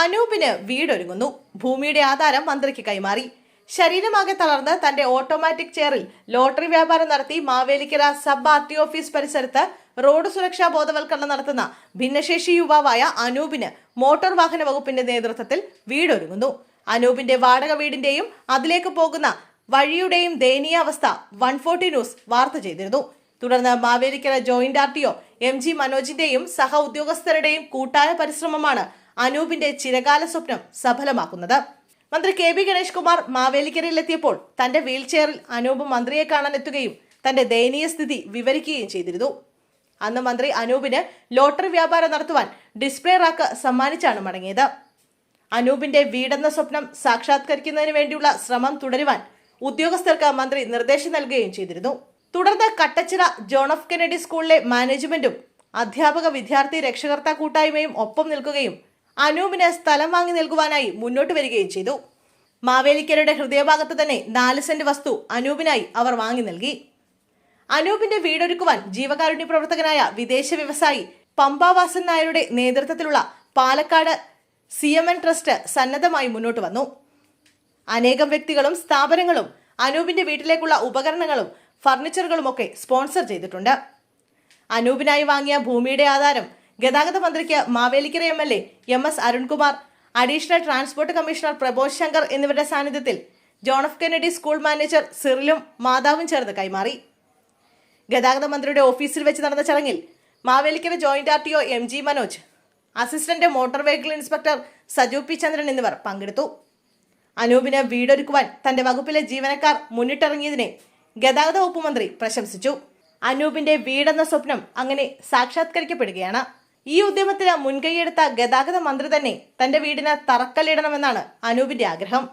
അനൂപിന് വീടൊരുങ്ങുന്നു. ഭൂമിയുടെ ആധാരം മന്ത്രിക്ക് കൈമാറി. ശരീരമാകെ തളർന്ന് തന്റെ ഓട്ടോമാറ്റിക് ചെയറിൽ ലോട്ടറി വ്യാപാരം നടത്തി Mavelikkara sub R T office പരിസരത്ത് റോഡ് സുരക്ഷാ ബോധവൽക്കരണം നടത്തുന്ന ഭിന്നശേഷി യുവാവായ അനൂപിന് മോട്ടോർ വാഹന വകുപ്പിന്റെ നേതൃത്വത്തിൽ വീടൊരുങ്ങുന്നു. അനൂപിന്റെ വാടക വീടിന്റെയും അതിലേക്ക് പോകുന്ന വഴിയുടെയും ദയനീയാവസ്ഥ വൺ ഫോർട്ടി ന്യൂസ് വാർത്ത ചെയ്തിരുന്നു. തുടർന്ന് Mavelikkara joint R T O M G മനോജിന്റെയും സഹ ഉദ്യോഗസ്ഥരുടെയും കൂട്ടായ പരിശ്രമമാണ് അനൂപിന്റെ ചിരകാല സ്വപ്നം സഫലമാക്കുന്നത്. മന്ത്രി കെ ബി ഗണേഷ് കുമാർ മാവേലിക്കരയിലെത്തിയപ്പോൾ തന്റെ വീൽ ചെയറിൽ അനൂപ് മന്ത്രിയെ കാണാൻ എത്തുകയും തന്റെ ദയനീയ സ്ഥിതി വിവരിക്കുകയും ചെയ്തിരുന്നു. അന്ന് മന്ത്രി അനൂപിന് ലോട്ടറി വ്യാപാരം നടത്തുവാൻ ഡിസ്പ്ലേ റാക്ക് സമ്മാനിച്ചാണ് മടങ്ങിയത്. അനൂപിന്റെ വീടെന്ന സ്വപ്നം സാക്ഷാത്കരിക്കുന്നതിന് വേണ്ടിയുള്ള ശ്രമം തുടരുവാൻ ഉദ്യോഗസ്ഥർക്ക് മന്ത്രി നിർദ്ദേശം നൽകുകയും ചെയ്തിരുന്നു. തുടർന്ന് കട്ടച്ചിറ ജോൺ ഓഫ് കെനഡി സ്കൂളിലെ മാനേജ്മെന്റും അധ്യാപക വിദ്യാർത്ഥി രക്ഷകർത്താ കൂട്ടായ്മയും ഒപ്പം നിൽക്കുകയും അനൂപിന് സ്ഥലം വാങ്ങി നൽകുവാനായി മുന്നോട്ട് വരികയും ചെയ്തു. മാവേലിക്കരുടെ ഹൃദയഭാഗത്ത് തന്നെ നാല് സെന്റ് വസ്തു അനൂപിനായി അവർ വാങ്ങി നൽകി. അനൂപിന്റെ വീടൊരുക്കുവാൻ ജീവകാരുണ്യ പ്രവർത്തകനായ വിദേശ വ്യവസായി പമ്പാവാസൻ നായരുടെ നേതൃത്വത്തിലുള്ള Palakkad C M N trust സന്നദ്ധമായി മുന്നോട്ട് വന്നു. അനേകം വ്യക്തികളും സ്ഥാപനങ്ങളും അനൂപിന്റെ വീട്ടിലേക്കുള്ള ഉപകരണങ്ങളും ഫർണിച്ചറുകളും ഒക്കെ സ്പോൺസർ ചെയ്തിട്ടുണ്ട്. അനൂപിനായി വാങ്ങിയ ഭൂമിയുടെ ആധാരം ഗതാഗത മന്ത്രിക്ക് Mavelikkara M L A M S Arunkumar additional transport commissioner Prabodh Shankar എന്നിവരുടെ സാന്നിധ്യത്തിൽ John F Kennedy school manager സിറിലും മാതാവും ചേർന്ന് കൈമാറി. ഗതാഗത മന്ത്രിയുടെ ഓഫീസിൽ വെച്ച് നടന്ന ചടങ്ങിൽ Mavelikkara joint R T O M G Manoj assistant motor vehicle inspector Saju P Chandran എന്നിവർ പങ്കെടുത്തു. അനൂപിന് വീടൊരുക്കുവാൻ തന്റെ വകുപ്പിലെ ജീവനക്കാർ മുന്നിട്ടിറങ്ങിയതിനെ ഗതാഗത വകുപ്പ് മന്ത്രി പ്രശംസിച്ചു. അനൂപിന്റെ വീടെന്ന സ്വപ്നം അങ്ങനെ സാക്ഷാത്കരിക്കപ്പെടുകയാണ്. ഈ ഉദ്യമത്തിന് മുൻകൈയെടുത്ത ഗതാഗത മന്ത്രി തന്നെ തന്റെ വീടിന് തറക്കല്ലിടണമെന്നാണ് അനൂപിന്റെ ആഗ്രഹം.